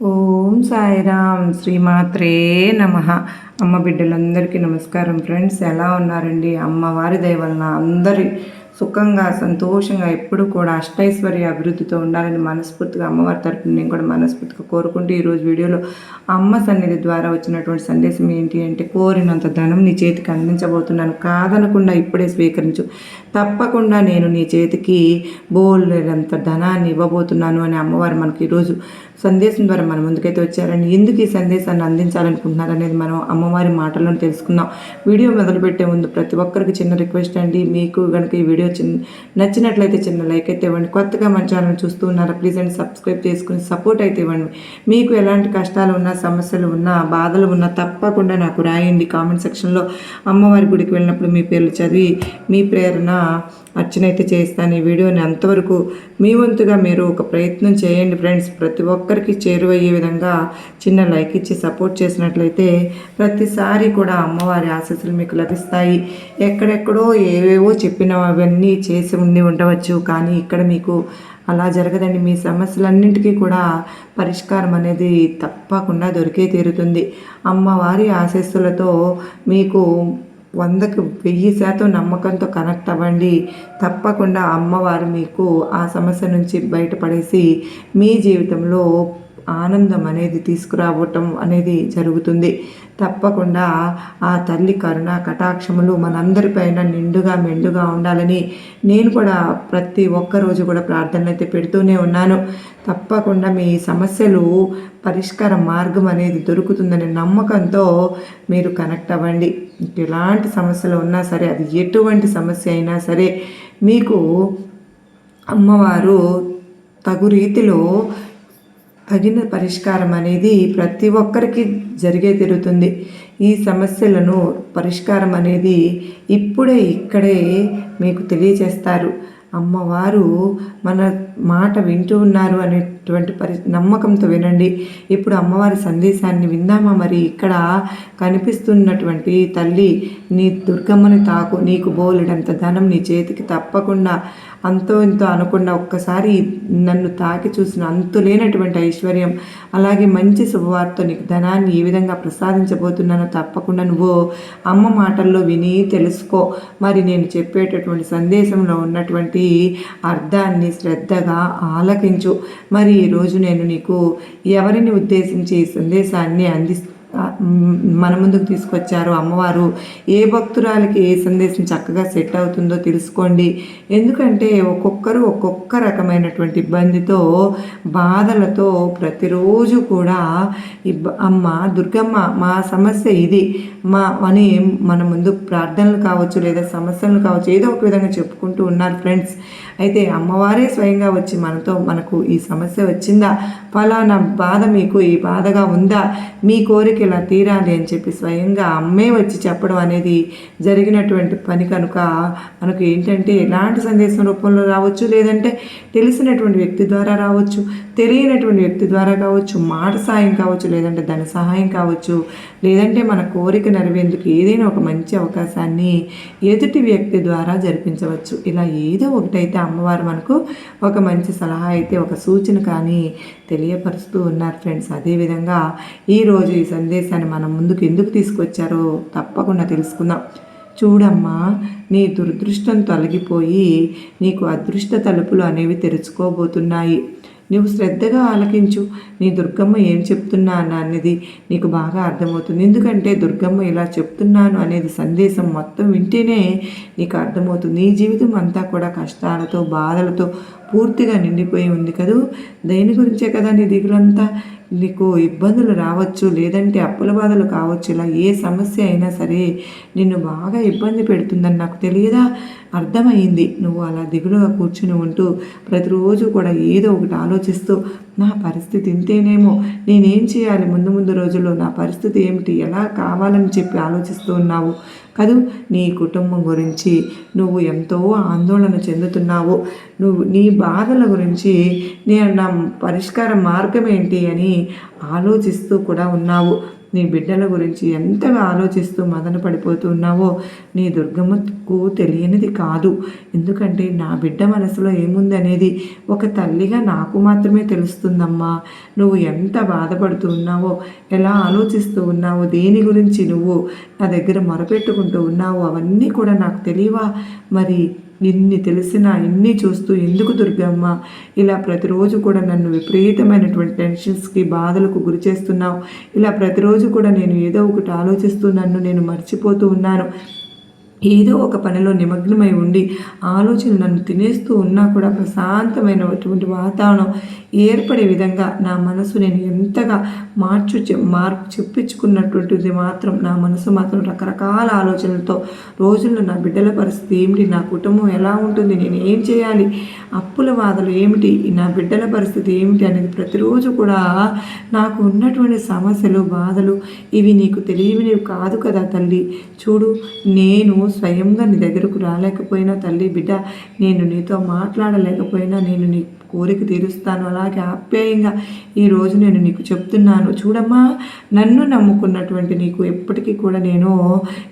ఓం సాయిరామ్ శ్రీమాత్రే నమ. అమ్మ బిడ్డలందరికీ నమస్కారం ఫ్రెండ్స్ ఎలా ఉన్నారండి? అమ్మవారి దయ వలన అందరి సుఖంగా సంతోషంగా ఎప్పుడు కూడా అష్టైశ్వర్య అభివృద్ధితో ఉండాలని మనస్ఫూర్తిగా అమ్మవారి తరపున నేను కూడా మనస్ఫూర్తిగా కోరుకుంటూ ఈరోజు వీడియోలో అమ్మ సన్నిధి ద్వారా వచ్చినటువంటి సందేశం ఏంటి అంటే కోరినంత ధనం నీ చేతికి అందించబోతున్నాను. కాదనకుండా ఇప్పుడే స్వీకరించు. తప్పకుండా నేను నీ చేతికి బోల్డంత ధనాన్ని ఇవ్వబోతున్నాను అని అమ్మవారు మనకి ఈరోజు సందేశం ద్వారా మన ముందుకైతే వచ్చారండి. ఎందుకు ఈ సందేశాన్ని అందించాలనుకుంటున్నారు అనేది మనం అమ్మవారి మాటల్లో తెలుసుకుందాం. వీడియో మొదలుపెట్టే ముందు ప్రతి ఒక్కరికి చిన్న రిక్వెస్ట్ అండి. మీకు కనుక ఈ వీడియో చిన్న నచ్చినట్లయితే చిన్న లైక్ అయితే ఇవ్వండి. కొత్తగా మన ఛానల్ చూస్తూ ఉన్నారా ప్లీజ్ అండి సబ్స్క్రైబ్ చేసుకుని సపోర్ట్ అయితే ఇవ్వండి. మీకు ఎలాంటి కష్టాలు ఉన్నా సమస్యలు ఉన్నా బాధలు ఉన్నా తప్పకుండా నాకు రాయండి. కామెంట్ సెక్షన్లో అమ్మవారి గుడికి వెళ్ళినప్పుడు మీ పేర్లు చదివి మీ ప్రేరణ అర్చనైతే చేయిస్తాను చేస్తాను. ఈ వీడియోని అంతవరకు మీ వంతుగా మీరు ఒక ప్రయత్నం చేయండి ఫ్రెండ్స్. ప్రతి ఒక్కరికి చేరువయ్యే విధంగా చిన్న లైక్ ఇచ్చి సపోర్ట్ చేసినట్లయితే ప్రతిసారి కూడా అమ్మవారి ఆశీస్సులు మీకు లభిస్తాయి. ఎక్కడెక్కడో ఏవేవో చెప్పినవన్నీ చేసి ఉండి ఉండవచ్చు. కానీ ఇక్కడ మీకు అలా జరగదండి. మీ సమస్యలన్నింటికీ కూడా పరిష్కారం అనేది తప్పకుండా దొరికే తీరుతుంది. అమ్మవారి ఆశీస్సులతో మీకు వందకు వెయ్యి శాతం నమ్మకంతో కనెక్ట్ అవ్వండి. తప్పకుండా అమ్మవారు మీకు ఆ సమస్య నుంచి బయటపడేసి మీ జీవితంలో ఆనందం అనేది తీసుకురావటం అనేది జరుగుతుంది. తప్పకుండా ఆ తల్లి కరుణ కటాక్షములు మనందరిపైన నిండుగా మెండుగా ఉండాలని నేను కూడా ప్రతి ఒక్క రోజు కూడా ప్రార్థనలు అయితే పెడుతూనే ఉన్నాను. తప్పకుండా మీ సమస్యలు పరిష్కార మార్గం అనేది దొరుకుతుందనే నమ్మకంతో మీరు కనెక్ట్ అవ్వండి. ఎలాంటి సమస్యలు ఉన్నా సరే అది ఎటువంటి సమస్య అయినా సరే మీకు అమ్మవారు తగు రీతిలో తగిన పరిష్కారం అనేది ప్రతి ఒక్కరికి జరిగే తిరుగుతుంది. ఈ సమస్యలను పరిష్కారం అనేది ఇప్పుడే ఇక్కడే మీకు తెలియజేస్తారు. అమ్మవారు మన మాట వింటూ ఉన్నారు అనేటువంటి పరి నమ్మకంతో వినండి. ఇప్పుడు అమ్మవారి సందేశాన్ని విందామా మరి? ఇక్కడ కనిపిస్తున్నటువంటి తల్లి నీ దుర్గమ్మని తాకు నీకు బోలెడంత ధనం నీ చేతికి తప్పకుండా అంతో ఇంతో అనకుండా ఒక్కసారి నన్ను తాకి చూసిన అంతులేనటువంటి ఐశ్వర్యం అలాగే మంచి శుభవార్త నీకు ధనాన్ని ఏ విధంగా ప్రసాదించబోతున్నానో తప్పకుండా నువ్వు అమ్మ మాటల్లో విని తెలుసుకో. మరి నేను చెప్పేటటువంటి సందేశంలో ఉన్నటువంటి అర్థాన్ని శ్రద్ధగా ఆలకించు. మరి ఈరోజు నేను నీకు ఎవరిని ఉద్దేశించి ఈ సందేశాన్ని అందిస్తూ మన ముందుకు తీసుకొచ్చారు. అమ్మవారు ఏ భక్తురాలకి ఏ సందేశం చక్కగా సెట్ అవుతుందో తెలుసుకోండి. ఎందుకంటే ఒక్కొక్కరు ఒక్కొక్క రకమైనటువంటి ఇబ్బందితో బాధలతో ప్రతిరోజు కూడా ఇబ్బ అమ్మ దుర్గమ్మ మా సమస్య ఇది. మా అని మన ముందు ప్రార్థనలు కావచ్చు లేదా సమస్యలు కావచ్చు ఏదో ఒక విధంగా చెప్పుకుంటూ ఉన్నారు ఫ్రెండ్స్. అయితే అమ్మవారే స్వయంగా వచ్చి మనతో మనకు ఈ సమస్య వచ్చిందా? ఫలానా బాధ మీకు ఈ బాధగా ఉందా? మీ కోరిక ఇలా తీరాలి అని చెప్పి స్వయంగా అమ్మే వచ్చి చెప్పడం అనేది జరిగినటువంటి పని కనుక మనకు ఏంటంటే ఎలాంటి సందేశం రూపంలో రావచ్చు? లేదంటే తెలిసినటువంటి వ్యక్తి ద్వారా రావచ్చు తెలియనటువంటి వ్యక్తి ద్వారా కావచ్చు మాట సాయం కావచ్చు లేదంటే ధన సహాయం కావచ్చు లేదంటే మన కోరిక నెరవేందుకు ఏదైనా ఒక మంచి అవకాశాన్ని ఎదుటి వ్యక్తి ద్వారా జరిపించవచ్చు. ఇలా ఏదో ఒకటైతే అమ్మవారు మనకు ఒక మంచి సలహా అయితే ఒక సూచన కానీ తెలియపరుస్తూ ఉన్నారు ఫ్రెండ్స్. అదేవిధంగా ఈరోజు ఈ సందేశాన్ని మనం ముందుకు ఎందుకు తీసుకొచ్చారో తప్పకుండా తెలుసుకుందాం. చూడమ్మా నీ దురదృష్టం తొలగిపోయి నీకు అదృష్ట తలుపులు అనేవి తెరుచుకోబోతున్నాయి. నువ్వు శ్రద్ధగా ఆలకించు. నీ దుర్గమ్మ ఏం చెప్తున్నాను అనేది నీకు బాగా అర్థమవుతుంది. ఎందుకంటే దుర్గమ్మ ఇలా చెప్తున్నాను అనేది సందేశం మొత్తం వింటేనే నీకు అర్థమవుతుంది. నీ జీవితం అంతా కూడా కష్టాలతో బాధలతో పూర్తిగా నిండిపోయి ఉంది కదూ? దేని గురించే కదా నీ దిగులంతా? నీకు ఇబ్బందులు రావచ్చు లేదంటే అప్పుల బాధలు కావచ్చు. ఇలా ఏ సమస్య అయినా సరే నిన్ను బాగా ఇబ్బంది పెడుతుందని నాకు తెలియదా? అర్థమైంది. నువ్వు అలా దిగులుగా కూర్చుని ఉంటూ ప్రతిరోజు కూడా ఏదో ఒకటి ఆలోచిస్తూ నా పరిస్థితి ఇంతేనేమో నేనేం చేయాలి? ముందు ముందు రోజుల్లో నా పరిస్థితి ఏమిటి? ఎలా కావాలని చెప్పి ఆలోచిస్తూ ఉన్నావు? కదూ నీ కుటుంబం గురించి నువ్వు ఎంతో ఆందోళన చెందుతున్నావు. నువ్వు నీ బాధల గురించి నేను నా పరిష్కార మార్గం ఏంటి అని ఆలోచిస్తూ కూడా ఉన్నావు. నీ బిడ్డల గురించి ఎంతగా ఆలోచిస్తూ మదన పడిపోతున్నావో నీ దుర్గమ్మకు తెలియనిది కాదు. ఎందుకంటే నా బిడ్డ మనసులో ఏముందనేది ఒక తల్లిగా నాకు మాత్రమే తెలుస్తుందమ్మా. నువ్వు ఎంత బాధపడుతూ ఉన్నావో ఎలా ఆలోచిస్తూ ఉన్నావో దేని గురించి నువ్వు నా దగ్గర మొరపెట్టుకుంటూ ఉన్నావో అవన్నీ కూడా నాకు తెలియవా? మరి ఇన్ని తెలిసినా ఇన్ని చూస్తూ ఎందుకు దుర్గమ్మ? ఇలా ప్రతిరోజు కూడా నన్ను విపరీతమైనటువంటి టెన్షన్స్కి బాధలకు గురి చేస్తున్నావు. ఇలా ప్రతిరోజు కూడా నేను ఏదో ఒకటి ఆలోచిస్తూ నన్ను నేను మర్చిపోతూ ఉన్నాను. ఏదో ఒక పనిలో నిమగ్నమై ఉండి ఆలోచన నన్ను తినేస్తూ ఉన్నా కూడా ప్రశాంతమైనటువంటి వాతావరణం ఏర్పడే విధంగా నా మనసు నేను ఎంతగా మార్చు మార్పు చెప్పించుకున్నటువంటిది మాత్రం నా మనసు మాత్రం రకరకాల ఆలోచనలతో రోజుల్లో నా బిడ్డల పరిస్థితి ఏమిటి? నా కుటుంబం ఎలా ఉంటుంది? నేను ఏం చేయాలి? అప్పుల బాధలు ఏమిటి? నా బిడ్డల పరిస్థితి ఏమిటి? అనేది ప్రతిరోజు కూడా నాకు ఉన్నటువంటి సమస్యలు బాధలు ఇవి నీకు తెలియనివి కాదు కదా తల్లి. చూడు నేను స్వయంగా నీ దగ్గరకు రాలేకపోయినా తల్లి బిడ్డ నేను నీతో మాట్లాడలేకపోయినా నేను నీ కోరిక తీరుస్తాను. అలాగే ఆప్యాయంగా ఈరోజు నేను నీకు చెప్తున్నాను. చూడమ్మా నన్ను నమ్ముకున్నటువంటి నీకు ఎప్పటికీ కూడా నేను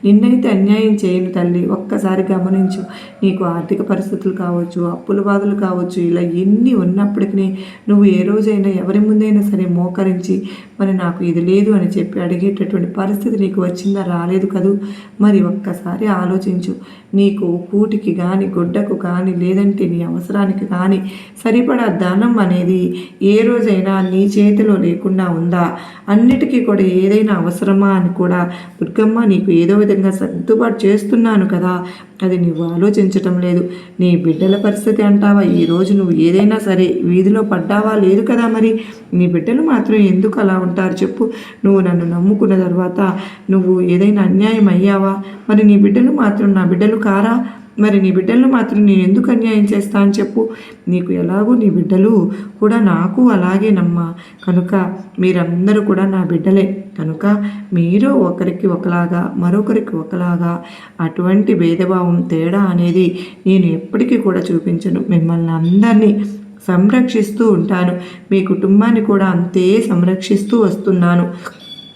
నిన్నైతే అన్యాయం చేయను తల్లి. ఒక్కసారి గమనించు నీకు ఆర్థిక పరిస్థితులు కావచ్చు అప్పుల బాధలు కావచ్చు ఇలా ఎన్ని ఉన్నప్పటికీ నువ్వు ఏ రోజైనా ఎవరి ముందైనా సరే మోకరించి మరి నాకు ఇది లేదు అని చెప్పి అడిగేటటువంటి పరిస్థితి నీకు వచ్చిందా? రాలేదు కదూ? మరి ఒక్కసారి ఆలోచించు. నీకు కూటికి కానీ గుడ్డకు కానీ లేదంటే నీ అవసరానికి కానీ సరిపడా ధనం అనేది ఏ రోజైనా నీ చేతిలో లేకుండా ఉందా? అన్నిటికీ కూడా ఏదైనా అవసరమా అని కూడా దుర్గమ్మ నీకు ఏదో విధంగా సర్దుబాటు చేస్తున్నాను కదా. అది నువ్వు ఆలోచించటం లేదు. నీ బిడ్డల పరిస్థితి అంటావా? ఈరోజు నువ్వు ఏదైనా సరే వీధిలో పడ్డావా? లేదు కదా మరి. నీ బిడ్డలు మాత్రం ఎందుకు అలా ఉంటారు చెప్పు. నువ్వు నన్ను నమ్ముకున్న తర్వాత నువ్వు ఏదైనా అన్యాయం అయ్యావా? మరి నీ బిడ్డలు మాత్రం నా బిడ్డలు కారా? మరి నీ బిడ్డలను మాత్రం నేను ఎందుకు అన్యాయం చేస్తా అని చెప్పు. నీకు ఎలాగో నీ బిడ్డలు కూడా నాకు అలాగే నమ్మ. కనుక మీరందరూ కూడా నా బిడ్డలే. కనుక మీరు ఒకరికి ఒకలాగా మరొకరికి ఒకలాగా అటువంటి భేదభావం తేడా అనేది నేను ఎప్పటికీ కూడా చూపించను. మిమ్మల్ని అందరినీ సంరక్షిస్తూ ఉంటాను. మీ కుటుంబాన్ని కూడా అంతే సంరక్షిస్తూ వస్తున్నాను.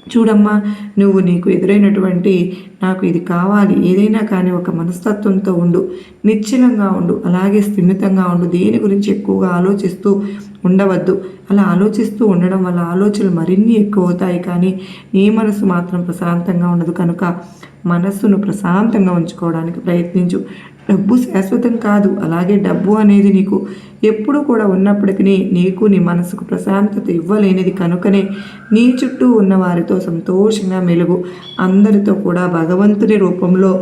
చూడమ్మా నువ్వు నీకు ఎదురైనటువంటి నాకు ఇది కావాలి. ఏదైనా కానీ ఒక మనస్తత్వంతో ఉండు. నిశ్చలంగా ఉండు. అలాగే స్థిమితంగా ఉండు. దేని గురించి ఎక్కువగా ఆలోచిస్తూ ఉండవద్దు. అలా ఆలోచిస్తూ ఉండడం వల్ల ఆలోచనలు మరిన్ని ఎక్కువ అవుతాయి కానీ నీ మనసు మాత్రం ప్రశాంతంగా ఉండదు. కనుక మనస్సును ప్రశాంతంగా ఉంచుకోవడానికి ప్రయత్నించు. డబ్బు శాశ్వతం కాదు. అలాగే డబ్బు అనేది నీకు ఎప్పుడు కూడా ఉన్నప్పటికీ నీకు నీ మనసుకు ప్రశాంతత ఇవ్వలేనిది కనుకనే నీ చుట్టూ ఉన్న వారితో సంతోషంగా మెలుగు. అందరితో కూడా భగవంతుని రూపంలో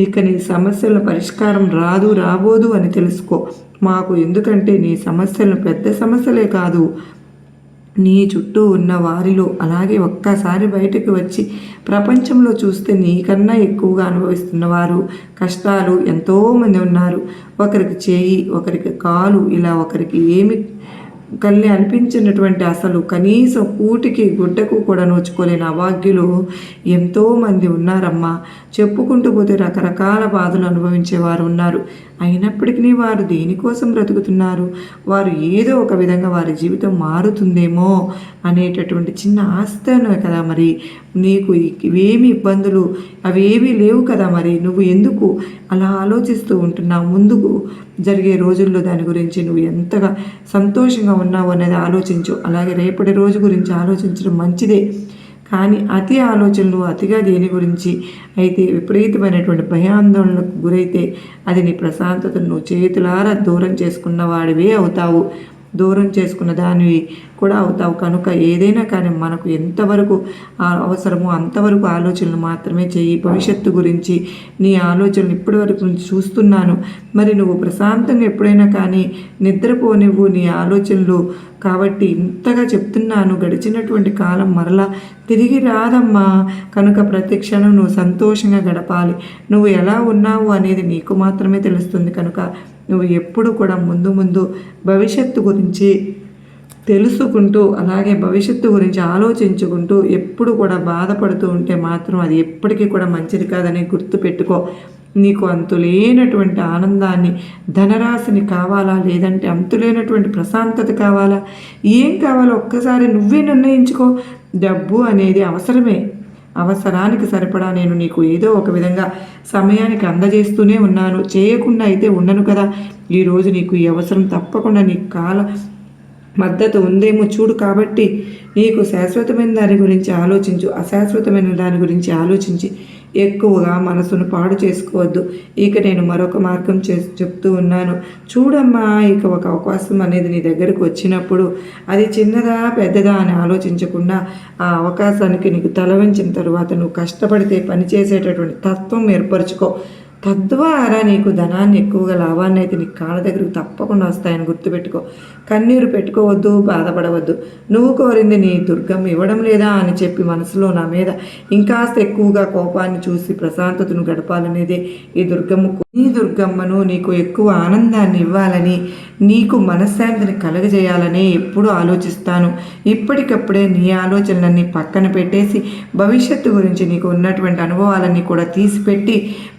ఇక నీ సమస్యల పరిష్కారం రాదు రాబోదు అని తెలుసుకో. మాకు ఎందుకంటే నీ సమస్యలను పెద్ద సమస్యలే కాదు. నీ చుట్టూ ఉన్న వారిలో అలాగే ఒక్కసారి బయటకు వచ్చి ప్రపంచంలో చూస్తే నీకన్నా ఎక్కువగా అనుభవిస్తున్నవారు కష్టాలు ఎంతోమంది ఉన్నారు. ఒకరికి చేయి ఒకరికి కాలు ఇలా ఒకరికి ఏమి కళ్ళి అనిపించినటువంటి అసలు కనీసం కూటికి గుడ్డకు కూడా నోచుకోలేని అభాగ్యులు ఎంతోమంది ఉన్నారమ్మా. చెప్పుకుంటూ పోతే రకరకాల బాధలు అనుభవించేవారు ఉన్నారు. అయినప్పటికీ వారు దేనికోసం బ్రతుకుతున్నారు? వారు ఏదో ఒక విధంగా వారి జీవితం మారుతుందేమో అనేటటువంటి చిన్న ఆస్తనే కదా మరి. నీకు ఇవేమి ఇబ్బందులు? అవేమీ లేవు కదా మరి. నువ్వు ఎందుకు అలా ఆలోచిస్తూ ఉంటున్నావు? ముందుకు జరిగే రోజుల్లో దాని గురించి నువ్వు ఎంతగా సంతోషంగా ఉన్నావు అనేది ఆలోచించు. అలాగే రేపటి రోజు గురించి ఆలోచించడం మంచిదే. కానీ అతి ఆలోచనలు అతిగా దేని గురించి అయితే విపరీతమైనటువంటి భయాందోళనకు గురైతే అది నీ ప్రశాంతతను నువ్వు చేతులారా దూరం చేసుకున్న వాడివే అవుతావు. దూరం చేసుకున్న దానివి కూడా అవుతావు. కనుక ఏదైనా కానీ మనకు ఎంతవరకు అవసరమో అంతవరకు ఆలోచనలు మాత్రమే చేయి. భవిష్యత్తు గురించి నీ ఆలోచనలు ఇప్పటి వరకు చూస్తున్నాను. మరి నువ్వు ప్రశాంతంగా ఎప్పుడైనా కానీ నిద్రపోనివ్వు. నీ ఆలోచనలు కాబట్టి ఇంతగా చెప్తున్నాను గడిచినటువంటి కాలం మరలా తిరిగి రాదమ్మా. కనుక ప్రతి క్షణం నువ్వు సంతోషంగా గడపాలి. నువ్వు ఎలా ఉన్నావు అనేది నీకు మాత్రమే తెలుస్తుంది. కనుక నువ్వు ఎప్పుడు కూడా ముందు ముందు భవిష్యత్తు గురించి తెలుసుకుంటూ అలాగే భవిష్యత్తు గురించి ఆలోచించుకుంటూ ఎప్పుడు కూడా బాధపడుతూ ఉంటే మాత్రం అది ఎప్పటికీ కూడా మంచిది కాదని గుర్తుపెట్టుకో నీకు అంతులేనటువంటి ఆనందాన్ని ధనరాశిని కావాలా? లేదంటే అంతులేనటువంటి ప్రశాంతత కావాలా? ఏం కావాలో ఒక్కసారి నువ్వే నిర్ణయించుకో. డబ్బు అనేది అవసరమే. అవసరానికి సరిపడా నేను నీకు ఏదో ఒక విధంగా సమయానికి అందజేస్తూనే ఉన్నాను. చేయకుండా అయితే ఉండను కదా. ఈరోజు నీకు ఈ అవసరం తప్పకుండా నీకు కాల మద్దతు ఉందేమో చూడు. కాబట్టి నీకు శాశ్వతమైన దాని గురించి ఆలోచించు. అశాశ్వతమైన దాని గురించి ఆలోచించి ఎక్కువగా మనసును పాడు చేసుకోవద్దు. ఇక నేను మరొక మార్గం చే చెప్తూ ఉన్నాను. చూడమ్మా ఇక ఒక అవకాశం అనేది నీ దగ్గరకు వచ్చినప్పుడు అది చిన్నదా పెద్దదా అని ఆలోచించకుండా ఆ అవకాశానికి నీకు తల తర్వాత నువ్వు కష్టపడితే పనిచేసేటటువంటి తత్వం ఏర్పరచుకో. తద్వారా నీకు ధనాన్ని ఎక్కువగా లాభాన్ని అయితే నీ కాళ్ళ దగ్గరకు తప్పకుండా వస్తాయని గుర్తుపెట్టుకో. కన్నీరు పెట్టుకోవద్దు బాధపడవద్దు. నువ్వు కోరింది నీ దుర్గం ఇవ్వడం లేదా అని చెప్పి మనసులో నా మీద ఇంకాస్త ఎక్కువగా కోపాన్ని చూసి ప్రశాంతతను గడపాలనేదే ఈ దుర్గమ్మ నీ దుర్గమ్మను నీకు ఎక్కువ ఆనందాన్ని ఇవ్వాలని నీకు మనశ్శాంతిని కలగజేయాలని ఎప్పుడూ ఆలోచిస్తాను. ఇప్పటికప్పుడే నీ ఆలోచనలన్నీ పక్కన పెట్టేసి భవిష్యత్తు గురించి నీకు ఉన్నటువంటి అనుభవాలన్నీ కూడా తీసిపెట్టి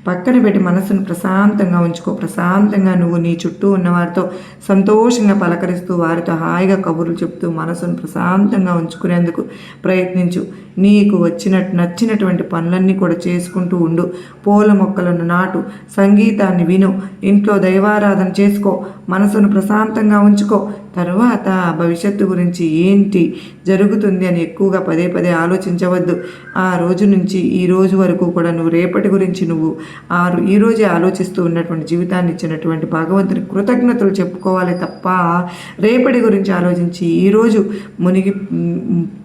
పక్కన పెట్టి మనసును ప్రశాంతంగా ఉంచుకో. ప్రశాంతంగా నువ్వు నీ చుట్టూ ఉన్న వారితో సంతోషంగా పలకరిస్తూ వారితో హాయిగా కబుర్లు చెప్తూ మనసును ప్రశాంతంగా ఉంచుకునేందుకు ప్రయత్నించు. నీకు వచ్చినట్టు నచ్చినటువంటి పనులన్నీ కూడా చేసుకుంటూ ఉండు. పూల మొక్కలను నాటు. సంగీతాన్ని విను. ఇంట్లో దైవారాధన చేసుకో. మనసును ప్రశాంతంగా ఉంచుకో. తర్వాత భవిష్యత్తు గురించి ఏంటి జరుగుతుంది అని ఎక్కువగా పదే పదే ఆలోచించవద్దు. ఆ రోజు నుంచి ఈ రోజు వరకు కూడా నువ్వు రేపటి గురించి నువ్వు ఆ ఈరోజే ఆలోచిస్తూ ఉన్నటువంటి జీవితాన్ని ఇచ్చినటువంటి భగవంతుని కృతజ్ఞతలు చెప్పుకోవాలి తప్ప రేపటి గురించి ఆలోచించి ఈరోజు మునిగి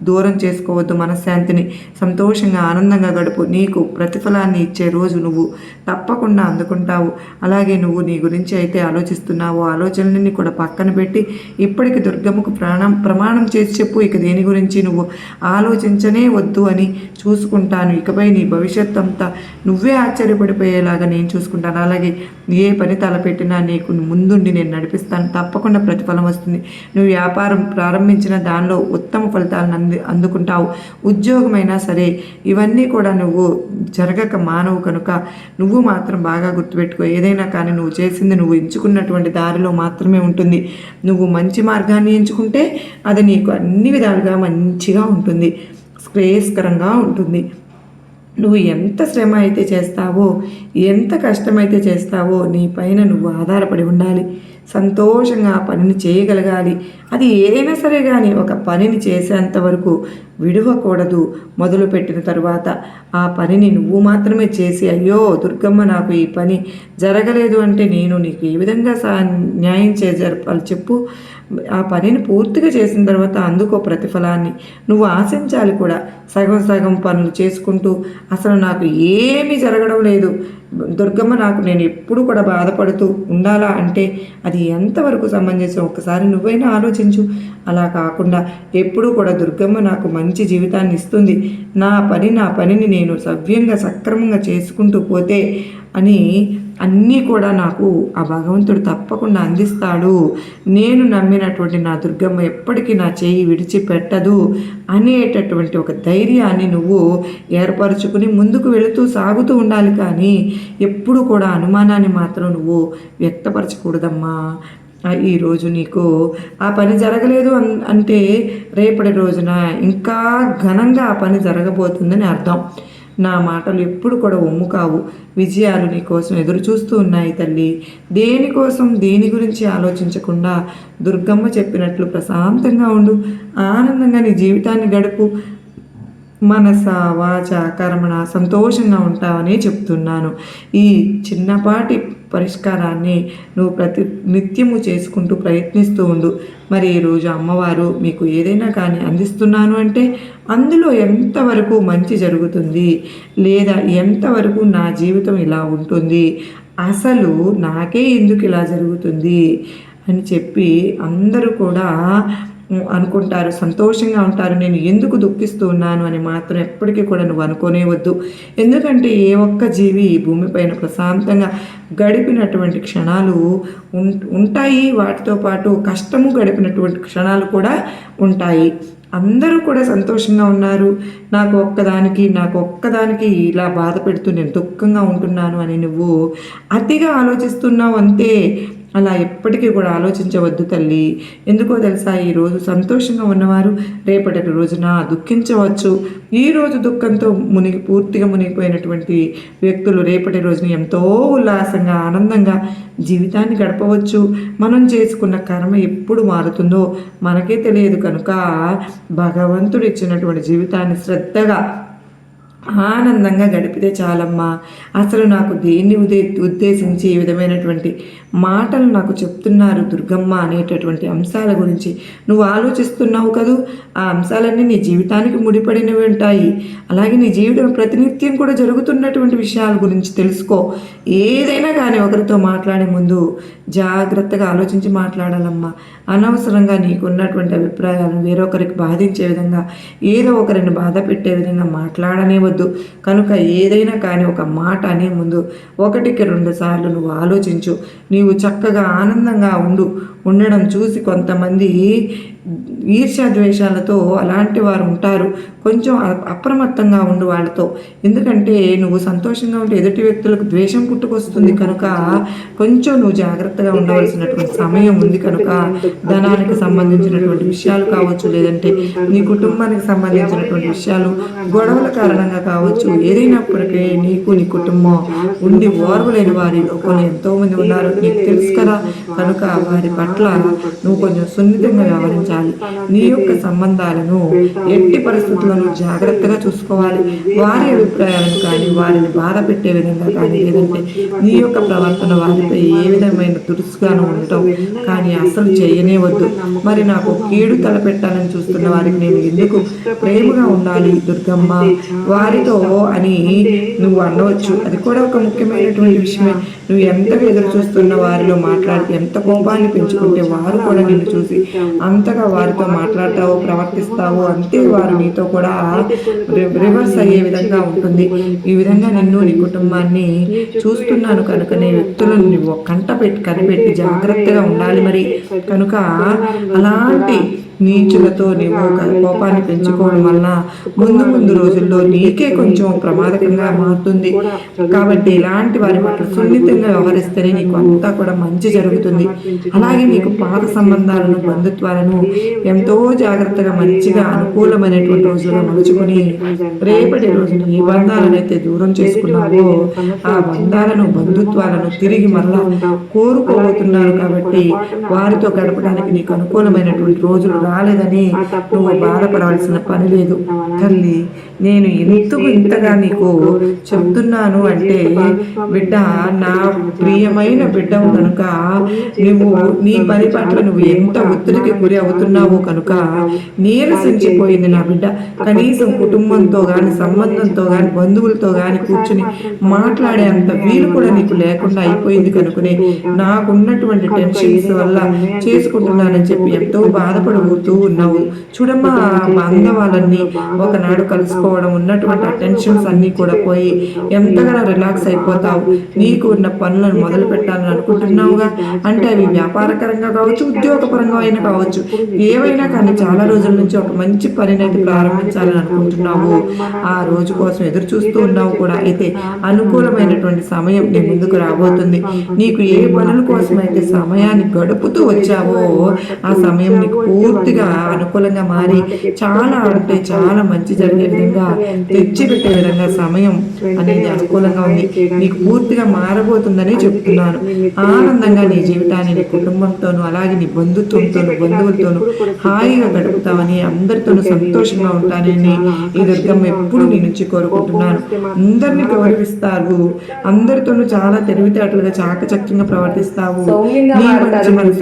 దూరం చేసుకోవద్దు మనశ్శాంతిని. సంతోషంగా ఆనందంగా గడుపు. నీకు ప్రతిఫలాన్ని ఇచ్చే రోజు నువ్వు తప్పకుండా అందుకుంటావు. అలాగే నువ్వు నీ గురించి అయితే ఆలోచిస్తున్నావో. ఆలోచనలన్నీ కూడా పక్కన పెట్టి ఇప్పటికి దుర్గమ్మకు ప్రాణం ప్రమాణం చేసి చెప్పు ఇక దేని గురించి నువ్వు ఆలోచించనే వద్దు అని చూసుకుంటాను. ఇకపై నీ భవిష్యత్ అంతా నువ్వే ఆశ్చర్యపడిపోయేలాగా నేను చూసుకుంటాను. అలాగే ఏ పని తలపెట్టినా నీకు ముందుండి నేను నడిపిస్తాను. తప్పకుండా ప్రతిఫలం వస్తుంది. నువ్వు వ్యాపారం ప్రారంభించిన దానిలో ఉత్తమ ఫలితాలను అంది అందుకుంటావు. ఉద్యోగమైనా సరే ఇవన్నీ కూడా నువ్వు జరగక మానవు కనుక నువ్వు మాత్రం బాగా గుర్తుపెట్టుకో. ఏదైనా కానీ నువ్వు చేసింది నువ్వు ఎంచుకున్నటువంటి దారిలో మాత్రమే ఉంటుంది. నువ్వు మంచి మార్గాన్ని ఎంచుకుంటే అది నీకు అన్ని విధాలుగా మంచిగా ఉంటుంది. శ్రేయస్కరంగా ఉంటుంది. నువ్వు ఎంత శ్రమ అయితే చేస్తావో ఎంత కష్టమైతే చేస్తావో నీ పైన నువ్వు ఆధారపడి ఉండాలి. సంతోషంగా ఆ పనిని చేయగలగాలి. అది ఏదైనా సరే కానీ ఒక పనిని చేసేంత వరకు విడవకూడదు మొదలుపెట్టిన తర్వాత. ఆ పనిని నువ్వు మాత్రమే చేసి అయ్యో దుర్గమ్మ నాకు ఈ పని జరగలేదు అంటే నేను నీకు ఏ విధంగా సా న్యాయం చేజరపాలి చెప్పు. ఆ పనిని పూర్తిగా చేసిన తర్వాత అందుకో ప్రతిఫలాన్ని నువ్వు ఆశించాలి కూడా. సగం సగం పనులు చేసుకుంటూ అసలు నాకు ఏమీ జరగడం లేదు. దుర్గమ్మ నాకు నేను ఎప్పుడు కూడా బాధపడుతూ ఉండాలా అంటే అది ఎంతవరకు సంబంధించి ఒకసారి నువ్వైనా ఆలోచించు. అలా కాకుండా ఎప్పుడూ కూడా దుర్గమ్మ నాకు మంచి జీవితాన్ని ఇస్తుంది. నా పని నా పనిని నేను సవ్యంగా సక్రమంగా చేసుకుంటూ పోతే అని అన్నీ కూడా నాకు ఆ భగవంతుడు తప్పకుండా అందిస్తాడు. నేను నమ్మినటువంటి నా దుర్గమ్మ ఎప్పటికీ నా చేయి విడిచిపెట్టదు అనేటటువంటి ఒక ధైర్యాన్ని నువ్వు ఏర్పరచుకుని ముందుకు వెళుతూ సాగుతూ ఉండాలి కానీ ఎప్పుడు కూడా అనుమానాన్ని మాత్రం నువ్వు వ్యక్తపరచకూడదమ్మా. ఈరోజు నీకు ఆ పని జరగలేదు అన్ అంటే రేపటి రోజున ఇంకా ఘనంగా ఆ పని జరగబోతుందని అర్థం. నా మాటలు ఎప్పుడు కూడా ఒమ్ము కావు. విజయాలు నీ కోసం ఎదురు చూస్తూ ఉన్నాయి తల్లి. దేనికోసం దేని గురించి ఆలోచించకుండా దుర్గమ్మ చెప్పినట్లు ప్రశాంతంగా ఉండు. ఆనందంగా నీ జీవితాన్ని గడుపు. మనస వాచ కర్మణ సంతోషంగా ఉంటావని చెప్తున్నాను. ఈ చిన్నపాటి పరిష్కారాన్ని నువ్వు ప్రతి నిత్యము చేసుకుంటూ ప్రయత్నిస్తూ ఉండు. మరి ఈరోజు అమ్మవారు మీకు ఏదైనా కానీ అందిస్తున్నాను అంటే అందులో ఎంతవరకు మంచి జరుగుతుంది? లేదా ఎంతవరకు నా జీవితం ఇలా ఉంటుంది? అసలు నాకే ఎందుకు ఇలా జరుగుతుంది? అని చెప్పి అందరూ కూడా అనుకుంటారు సంతోషంగా ఉంటారు నేను ఎందుకు దుఃఖిస్తూ ఉన్నాను అని మాత్రం ఎప్పటికీ కూడా నువ్వు అనుకోనే వద్దు ఎందుకంటే ఏ ఒక్క జీవి ఈ భూమిపైన ప్రశాంతంగా గడిపినటువంటి క్షణాలు ఉం- ఉంటాయి. వాటితో పాటు కష్టము గడిపినటువంటి క్షణాలు కూడా ఉంటాయి. అందరూ కూడా సంతోషంగా ఉన్నారు. నాకు ఒక్కదానికి నాకు ఒక్కదానికి ఇలా బాధ పెడుతూ నేను దుఃఖంగా ఉంటున్నాను అని నువ్వు అతిగా ఆలోచిస్తున్నావు అంతే. అలా ఎప్పటికీ కూడా ఆలోచించవద్దు తల్లి. ఎందుకో తెలుసా ఈరోజు సంతోషంగా ఉన్నవారు రేపటి రోజున దుఃఖించవచ్చు. ఈ రోజు దుఃఖంతో మునిగి పూర్తిగా మునిగిపోయినటువంటి వ్యక్తులు రేపటి రోజున ఎంతో ఉల్లాసంగా ఆనందంగా జీవితాన్ని గడపవచ్చు. మనం చేసుకున్న కర్మ ఎప్పుడు మారుతుందో మనకే తెలియదు కనుక భగవంతుడు ఇచ్చినటువంటి జీవితాన్ని శ్రద్ధగా ఆనందంగా గడిపితే చాలమ్మా. అసలు నాకు దేన్ని ఉదే ఉద్దేశించి ఈ విధమైనటువంటి మాటలు నాకు చెప్తున్నారు దుర్గమ్మ అనేటటువంటి అంశాల గురించి? నువ్వు ఆలోచిస్తున్నావు కదూ? ఆ అంశాలన్నీ నీ జీవితానికి ముడిపడినవి ఉంటాయి. అలాగే నీ జీవితం ప్రతినిత్యం కూడా జరుగుతున్నటువంటి విషయాల గురించి తెలుసుకో. ఏదైనా కానీ ఒకరితో మాట్లాడే ముందు జాగ్రత్తగా ఆలోచించి మాట్లాడాలమ్మా. అనవసరంగా నీకున్నటువంటి అభిప్రాయాలను వేరొకరికి బాధించే విధంగా ఏదో ఒకరిని బాధ పెట్టే విధంగా మాట్లాడనే వద్దు. కనుక ఏదైనా కానీ ఒక మాట అనే ముందు ఒకటికి రెండు సార్లు నువ్వు ఆలోచించు. నీవు చక్కగా ఆనందంగా ఉండు. ఉండడం చూసి కొంతమంది ఈర్ష్యాద్వేషాలతో అలాంటి వారు ఉంటారు. కొంచెం అప్రమత్తంగా ఉండు వాళ్ళతో. ఎందుకంటే నువ్వు సంతోషంగా ఉంటే ఎదుటి వ్యక్తులకు ద్వేషం పుట్టుకొస్తుంది కనుక కొంచెం నువ్వు జాగ్రత్తగా ఉండవలసినటువంటి సమయం ఉంది కనుక ధనానికి సంబంధించినటువంటి విషయాలు కావచ్చు లేదంటే నీ కుటుంబానికి సంబంధించినటువంటి విషయాలు గొడవల కారణంగా కావచ్చు. ఏదైనప్పటికీ నీకు నీ కుటుంబం ఉండి ఓర్వలేని వారి లోకంలో ఎంతో మంది ఉన్నారు. నీకు తెలుసు కదా కనుక వారి పట్ల నువ్వు కొంచెం సున్నితంగా వ్యవహరించాలి. నీ యొక్క సంబంధాలను ఎట్టి పరిస్థితులను జాగ్రత్తగా చూసుకోవాలి. వారి అభిప్రాయాలను కానీ వారిని బాధ పెట్టే విధంగా కానీ లేదంటే నీ యొక్క ప్రవర్తన వారిపై ఏ విధమైన దురుసుగాను ఉండటం కానీ అసలు చేయనే వద్దు. మరి నాకు కీడు తలపెట్టాలని చూస్తున్న వారికి నేను ఎందుకు ప్రేమగా ఉండాలి దుర్గమ్మ? వారి వారితో అని నువ్వు అనవచ్చు. అది కూడా ఒక ముఖ్యమైనటువంటి విషయమే. నువ్వు ఎంతగా ఎదురు చూస్తున్న వారిలో మాట్లాడి ఎంత కోపాన్ని పెంచుకుంటే వారు కూడా నిన్ను చూసి అంతగా వారితో మాట్లాడతావో ప్రవర్తిస్తావో అంతే వారు నీతో కూడా రివర్స్ అయ్యే విధంగా ఉంటుంది. ఈ విధంగా నిన్ను నీ కుటుంబాన్ని చూస్తున్నాను కనుక నీ వ్యక్తులను నువ్వు కంట పెట్టి కనిపెట్టి జాగ్రత్తగా ఉండాలి మరి. కనుక అలాంటి నీచులతో నీవు కోపాన్ని పెంచుకోవడం వల్ల ముందు ముందు రోజుల్లో నీకే కొంచెం ప్రమాదకంగా మారుతుంది. కాబట్టి ఇలాంటి వారి పట్ల సున్నితంగా వ్యవహరిస్తేనే నీకు అంతా కూడా మంచి జరుగుతుంది. అలాగే నీకు పాత సంబంధాలను బంధుత్వాలను ఎంతో జాగ్రత్తగా మంచిగా అనుకూలమైనటువంటి రోజుల్లో మలుచుకొని రేపటి రోజున ఏ బంధాలను అయితే దూరం చేసుకున్నావో ఆ బంధాలను బంధుత్వాలను తిరిగి మరలా కోరుకోబోతున్నారు కాబట్టి వారితో గడపడానికి నీకు అనుకూలమైనటువంటి రోజులు రాలేదని నువ్వు బాధపడవలసిన పని లేదు. తల్లి నేను ఎందుకు ఇంతగా నీకు చెప్తున్నాను అంటే బిడ్డ నా ప్రియమైన బిడ్డవు కనుక నువ్వు నీ పని పట్ల నువ్వు ఎంత ఒత్తిడికి గురి అవుతున్నావో కనుక నీరసించిపోయింది నా బిడ్డ. కనీసం కుటుంబంతో కానీ సంబంధంతో కానీ బంధువులతో కానీ కూర్చుని మాట్లాడే అంత వీలు కూడా నీకు లేకుండా అయిపోయింది కనుకనే నాకున్నటువంటి టెన్షన్స్ వల్ల చేసుకుంటున్నానని చెప్పి ఎంతో బాధపడుతూ ఉన్నావు. చూడమ్మా ఆ బంధవాళ్ళని ఒకనాడు కలుసుకోవడం ఉన్నటువంటి ఆ టెన్షన్స్ అన్నీ కూడా పోయి ఎంతగానో రిలాక్స్ అయిపోతావు. నీకు ఉన్న పనులను మొదలు పెట్టాలని అనుకుంటున్నావుగా? అంటే అవి వ్యాపారకరంగా కావచ్చు ఉద్యోగపరంగా అయినా కావచ్చు. ఏవైనా కానీ చాలా రోజుల నుంచి ఒక మంచి పనినైతే ప్రారంభించాలని అనుకుంటున్నావు. ఆ రోజు కోసం ఎదురు చూస్తూ ఉన్నావు కూడా. అయితే అనుకూలమైనటువంటి సమయం నీ ముందుకు రాబోతుంది. నీకు ఏ పనుల కోసం అయితే సమయాన్ని గడుపుతూ వచ్చావో ఆ సమయం నీకు పూర్తిగా అనుకూలంగా మారి చాలా అంటే చాలా మంచి జరిగే విధంగా తెచ్చిపెట్టే విధంగా సమయం అనేది అనుకూలంగా ఉంది. నీకు పూర్తిగా మారబోతుందని చెప్తున్నాను. ఆనందంగా నీ జీవితాన్ని నీ కుటుంబంతోనూ అలాగే నీ బంధుత్వంతోనూ బంధువులతోనూ హాయిగా గడుపుతావని అందరితోనూ సంతోషంగా ఉంటానని ఈ దుర్గమ్మ ఎప్పుడు నీ నుంచి కోరుకుంటున్నాను. అందరినీ గౌరవిస్తారు అందరితోనూ చాలా తెలివితేటలుగా చాకచక్యంగా ప్రవర్తిస్తావు. నీ మంచి మనసుకు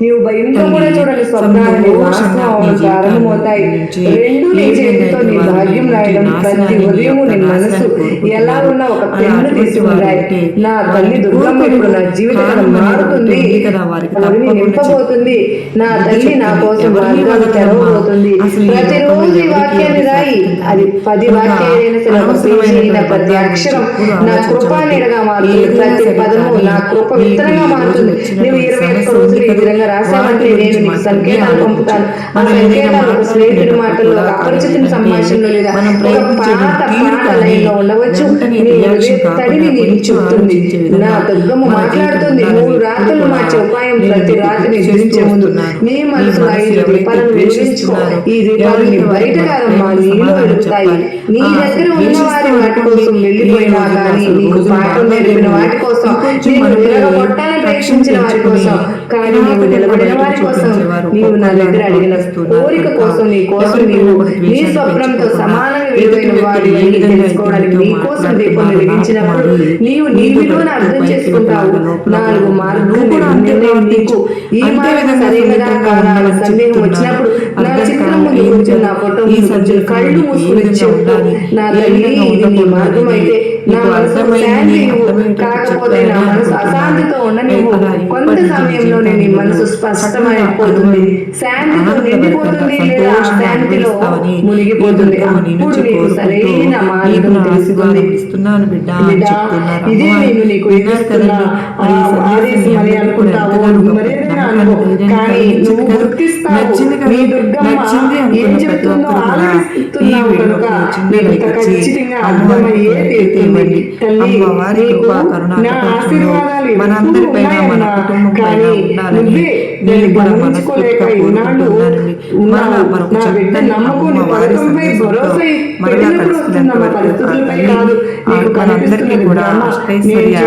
నీవు భయంతో కూడా చూడని స్వప్నాలని నాశనం అవడం ప్రారంభమవుతాయి రెండు నీ చేతితో నీ భాగ్యం రాయడం ప్రతి ఉదయం నీ మనసు ఎలా ఉన్న ఒక పెన్ను తీసుకురాయి నా తల్లి దుర్గమ్మ ఇప్పుడు నా జీవితం మారుతుంది. నింపబోతుంది. నా తల్లి నా కోసం మార్గాలు తెరవబోతుంది. ప్రతిరోజు ఈ వాక్యాన్ని రాయి. అది పది వాక్యాలైన ప్రతి అక్షరం నా కృపా నీడగా మారుతుంది. ప్రతి పదము నా కృప విత్తనంగా మారుతుంది. నువ్వు ఇరవై ఒక్క రోజులు ఈ విధంగా రాసావంటే నేను నీకు సంకేతాలు పంపుతాను. ఆ సంకేతాలు ఒక స్నేహితుడి మాటల్లో ఒక అపరిచితుని సంభాషణలో లేదా ఒక పాత పాట లైన్లో ఉండవచ్చు. నీ తడిని నీకు చెబుతుంది నా దుర్గమ్మ మాట్లాడుతుంది. మూడు రాత్రులు మార్చే ఉపాయం ప్రతి రాత్రిని ధరించే ముందు నీ మనసులో ఐదు దీపాలను వెలిగించుకో. ఈ దీపాలు నీ బయట కాదమ్మా నీలో వెలుగుతాయి. నీ దగ్గర ఉన్న వారి వాటి కోసం వెళ్ళిపోయినా కానీ నీకు పాఠం నేర్పిన వాటి కోసం. నీకు విరగొట్టాలని ప్రయత్నించిన వారి కోసం. కానీ నీవు నిలబడిన వారి కోసం నీవు నా దగ్గర అడిగిన కోరిక కోసం నీ కోసం నీవు నీ స్వప్నంతో సమానంగా విలువైన అని తెలుసుకోవడానికి నీ కోసం దీపం వెలిగించినప్పుడు నీవు నీ విలువను అర్థం చేసుకుంటావు? నాలుగు మార్గాలు నిర్ణయం నీకు ఈ మార్గం సరైనదా కాదా? సందేహం వచ్చినప్పుడు నా చిత్రం ముందు కూర్చున్న నా ఫోటో కళ్ళు మూసుకుని చెప్పు నా తల్లి ఇది నీ మార్గం అయితే నా మనసు శాంతి ఇవ్వు. కాకపోతే నా మనసు అశాంతితో ఉన్న నీవు కొంత సమయంలోనే నీ మనసు స్పష్టమైపోతుంది. శాంతితో నిండిపోతుంది లేదా శాంతిలో మునిగిపోతుంది. అప్పుడు నీకు సరైన మార్గం తెలుస్తుంది. బిడ్డ చెప్తున్నారు. ఇదే నేను నీకు ఇస్తున్న మరి అనుకుంటావు అనుకో. కానీ నువ్వు. గుర్తిస్తావు. నీ దుర్గమ్మ ఏం చెప్తుందో ఆలోచిస్తున్నావు కనుక నీకు ఖచ్చితంగా అర్థమయ్యే తీరుతుంది ఇవ్వండి. అమ్మవారి కృపా కరుణ నా కటాక్షములు ఆశీర్వాదాలు మనందరిపైన మన. కుటుంబం పైన ఉండాలని నేను కూడా మనస్ఫూర్తిగా కోరుకుంటున్నానండి మరలా. మరొక చక్కని అమ్మవారి సందేశంతో మరలా కలిసినంత వరకు మనందరికీ కూడా. అష్టైశ్వర్య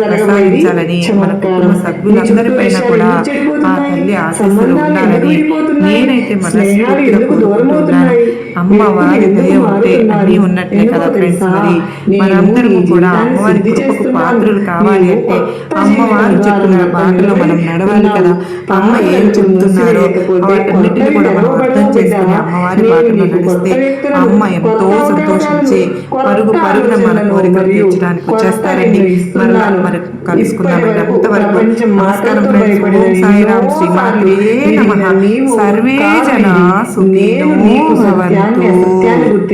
ప్రసాదించాలని మన. కుటుంబ సభ్యులందరిపైన కూడా ఆ? తల్లి ఆశీస్సులు ఉండాలని? నేనైతే మనస్ఫూర్తిగా కోరుకుంటున్నాను? అమ్మవారి ఎందుకు దయ ఉంటే? అన్నీ ఉన్నట్లే ఎందుకో కదా ఫ్రెండ్స్? మరి. నేను మనందరం ఈ కూడా అమ్మవారి కృపకు. పాత్రలు కావాలి అంటే అమ్మవారు చెప్పిన బాటలో మనం నడవాలి కదా. అమ్మ ఏం చెప్తున్నారో వాటన్నిటిని కూడా మనం అర్థం చేసుకుని అమ్మవారి బాటలో నడిస్తే అమ్మ ఎంతో సంతోషించి పరుగు పరుగున మన కోరికలు తీర్చడానికి వచ్చేస్తారండి. మరలా మరి కలుసుకుందామండి. అంతవరకు నమస్కారం ఫ్రెండ్స్ ఓం సాయిరామ్ శ్రీమాత్రే నమః. సర్వే జనా సుఖినో భవంతు Anche se ti hanno